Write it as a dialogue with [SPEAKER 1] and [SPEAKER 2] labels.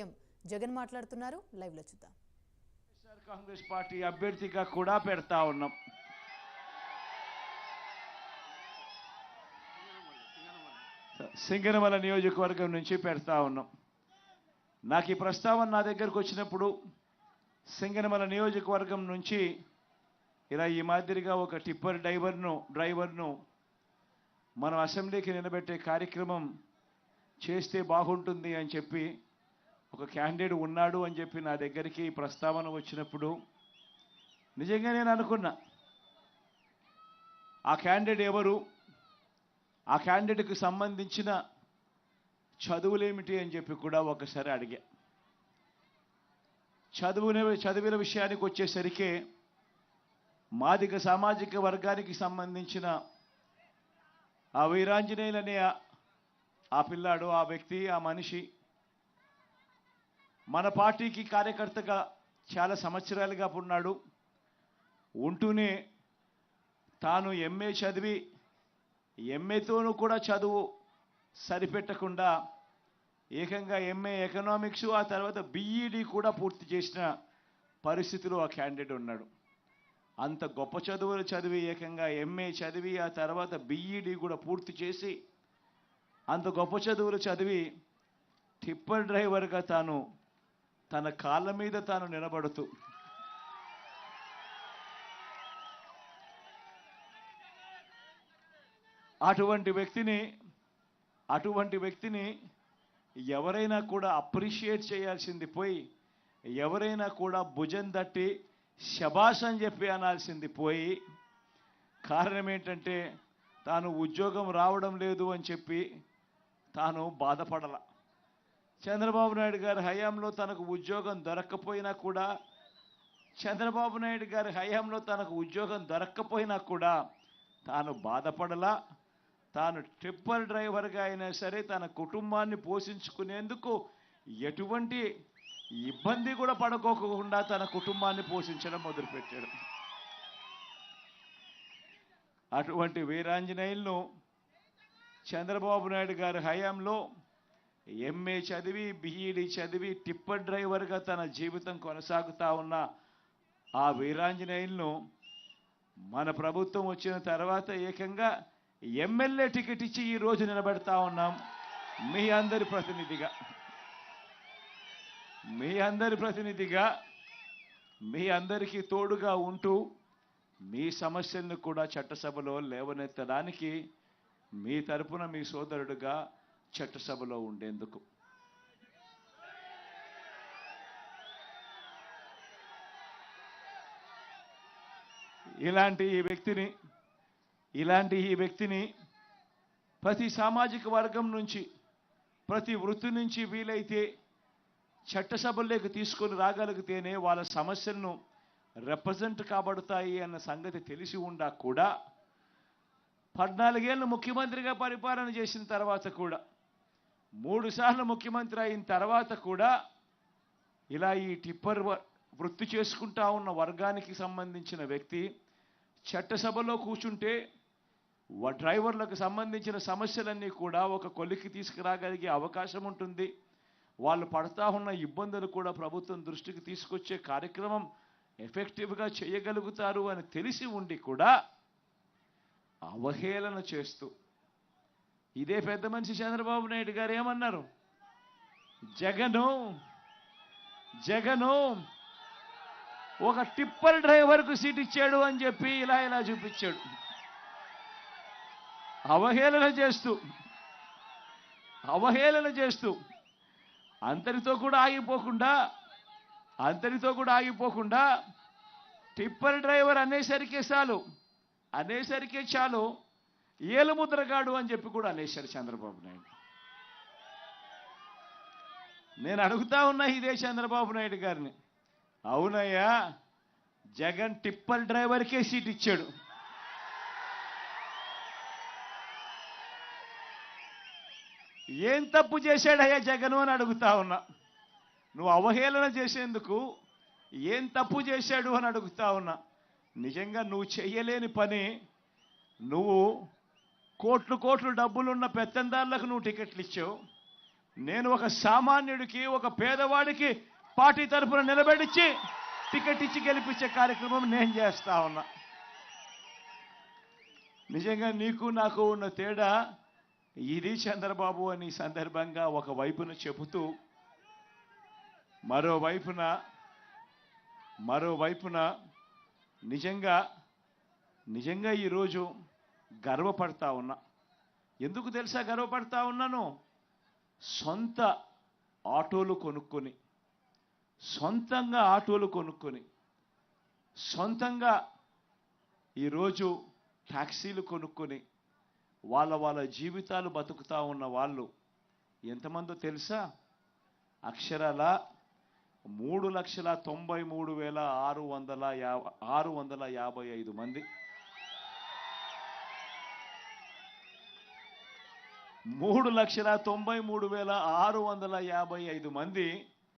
[SPEAKER 1] CM Jagan మాట్లాడుతున్నారు. లైవ్లో చూద్దాం.
[SPEAKER 2] కాంగ్రెస్ పార్టీ అభ్యర్థిగా కూడా పెడతా ఉన్నాం. సింగనమల నియోజకవర్గం నుంచి పెడతా ఉన్నాం. నాకు ఈ ప్రస్తావన నా దగ్గరకు వచ్చినప్పుడు సింగనమల నియోజకవర్గం నుంచి ఇలా ఈ మాదిరిగా ఒక టిప్పర్ డ్రైవర్ను డ్రైవర్ను మనం అసెంబ్లీకి నిలబెట్టే కార్యక్రమం చేస్తే బాగుంటుంది అని చెప్పి ఒక క్యాండిడేట్ ఉన్నాడు అని చెప్పి నా దగ్గరికి ఈ ప్రస్తావన వచ్చినప్పుడు నిజంగా నేను అనుకున్నా. ఆ క్యాండిడేట్ ఎవరు? ఆ క్యాండిడేట్కి సంబంధించిన చదువులేమిటి అని చెప్పి కూడా ఒకసారి అడిగా. చదువునే చదివిన విషయానికి వచ్చేసరికి మాదిగ సామాజిక వర్గానికి సంబంధించిన ఆ వీరాంజనేయులనే ఆ పిల్లాడు ఆ వ్యక్తి ఆ మనిషి మన పార్టీకి కార్యకర్తగా చాలా సంవత్సరాలుగా ఉన్నాడు. ఉంటూనే తాను ఎంఏ చదివి ఎంఏతోనూ కూడా చదువు సరిపెట్టకుండా ఏకంగా ఎంఏ ఎకనామిక్స్ ఆ తర్వాత బీఈడి కూడా పూర్తి చేసిన పరిస్థితిలో ఆ క్యాండిడేట్ ఉన్నాడు. అంత గొప్ప చదువులు చదివి ఏకంగా ఎంఏ చదివి ఆ తర్వాత బీఈడి కూడా పూర్తి చేసి అంత గొప్ప చదువులు చదివి టిప్పర్ డ్రైవర్గా తాను తన కాళ్ళ మీద తాను నిలబడుతూ. అటువంటి వ్యక్తిని అటువంటి వ్యక్తిని ఎవరైనా కూడా అప్రిషియేట్ చేయాల్సింది పోయి ఎవరైనా కూడా భుజం తట్టి శబాష్ అని చెప్పి అనాల్సింది పోయి కారణం ఏంటంటే తాను ఉద్యోగం రావడం లేదు అని చెప్పి తాను బాధపడల. చంద్రబాబు నాయుడు గారి హయాంలో తనకు ఉద్యోగం దొరక్కపోయినా కూడా చంద్రబాబు నాయుడు గారి హయాంలో తనకు ఉద్యోగం దొరక్కపోయినా కూడా తాను బాధపడలా. తాను ట్రిప్పర్ డ్రైవర్గా అయినా సరే తన కుటుంబాన్ని పోషించుకునేందుకు ఎటువంటి ఇబ్బంది కూడా పడుకోకుండా తన కుటుంబాన్ని పోషించడం మొదలుపెట్టాడు. అటువంటి వీరాంజనేయులను చంద్రబాబు నాయుడు గారి హయాంలో ఎంఏ చదివి బిఈడి చదివి టిప్పర్ డ్రైవర్గా తన జీవితం కొనసాగుతా ఉన్న ఆ వీరాంజనేయులను మన ప్రభుత్వం వచ్చిన తర్వాత ఏకంగా ఎమ్మెల్యే టికెట్ ఇచ్చి ఈ రోజు నిలబెడతా ఉన్నాం. మీ అందరి ప్రతినిధిగా. మీ అందరి ప్రతినిధిగా మీ అందరికీ తోడుగా ఉంటూ మీ సమస్యలను కూడా చట్టసభలో లేవనెత్తడానికి మీ తరపున మీ సోదరుడుగా చట్టసభలో ఉండేందుకు. ఇలాంటి ఈ వ్యక్తిని ఇలాంటి ఈ వ్యక్తిని ప్రతి సామాజిక వర్గం నుంచి ప్రతి వృత్తి నుంచి వీలైతే చట్టసభల్లోకి తీసుకొని రాగలిగితేనే వాళ్ళ సమస్యలను రిప్రజెంట్ కాబడతాయి అన్న సంగతి తెలిసి ఉండా కూడా పద్నాలుగేళ్ళు ముఖ్యమంత్రిగా పరిపాలన చేసిన తర్వాత కూడా మూడు సార్లు ముఖ్యమంత్రి అయిన తర్వాత కూడా ఇలా ఈ టిప్పర్ వ- వృత్తి చేసుకుంటా ఉన్న వర్గానికి సంబంధించిన వ్యక్తి చట్టసభలో కూర్చుంటే డ్రైవర్లకు సంబంధించిన సమస్యలన్నీ కూడా ఒక కొలిక్కి తీసుకురాగలిగే అవకాశం ఉంటుంది. వాళ్ళు పడతా ఉన్న ఇబ్బందులు కూడా ప్రభుత్వం దృష్టికి తీసుకొచ్చే కార్యక్రమం ఎఫెక్టివ్గా చేయగలుగుతారు అని తెలిసి ఉండి కూడా అవహేళన చేస్తూ ఇదే పెద్ద మనిషి చంద్రబాబు నాయుడు గారు ఏమన్నారు? జగను జగను ఒక టిప్పర్ డ్రైవర్కు సీట్ ఇచ్చాడు అని చెప్పి ఇలా ఇలా చూపించాడు. అవహేళన చేస్తూ అవహేళన చేస్తూ అంతటితో కూడా ఆగిపోకుండా అంతటితో కూడా ఆగిపోకుండా టిప్పర్ డ్రైవర్ అనేసరికే చాలు అనేసరికే చాలు ఏలుముద్రగాడు అని చెప్పి కూడా అనేశారు చంద్రబాబు నాయుడు. నేను అడుగుతా ఉన్నా ఇదే చంద్రబాబు నాయుడు గారిని. అవునయ్యా జగన్ టిప్పల్ డ్రైవర్కే సీట్ ఇచ్చాడు. ఏం తప్పు చేశాడయ్యా జగను అని అడుగుతా ఉన్నా. నువ్వు అవహేళన చేసేందుకు ఏం తప్పు చేశాడు అని అడుగుతా ఉన్నా. నిజంగా నువ్వు చెయ్యలేని పని నువ్వు కోట్లు కోట్లు డబ్బులున్న పెత్తందారులకు నువ్వు టికెట్లు ఇచ్చావు. నేను ఒక సామాన్యుడికి ఒక పేదవాడికి పార్టీ తరఫున నిలబెడిచ్చి టికెట్ ఇచ్చి గెలిపించే కార్యక్రమం నేను చేస్తా ఉన్నా. నిజంగా నీకు నాకు ఉన్న తేడా ఇది చంద్రబాబు అని సందర్భంగా ఒక వైపున చెబుతూ మరోవైపున మరోవైపున నిజంగా నిజంగా ఈరోజు గర్వపడతా ఉన్నా. ఎందుకు తెలుసా గర్వపడతా ఉన్నాను? సొంత ఆటోలు కొనుక్కొని సొంతంగా ఆటోలు కొనుక్కొని సొంతంగా ఈరోజు ట్యాక్సీలు కొనుక్కొని వాళ్ళ వాళ్ళ జీవితాలు బతుకుతా ఉన్న వాళ్ళు ఎంతమందో తెలుసా? అక్షరాల మూడు లక్షల తొంభై మూడు వేల ఆరు వందల యా ఆరు వందల యాభై ఐదు మంది. మూడు లక్షల తొంభై మూడు వేల ఆరు వందల యాభై ఐదు మంది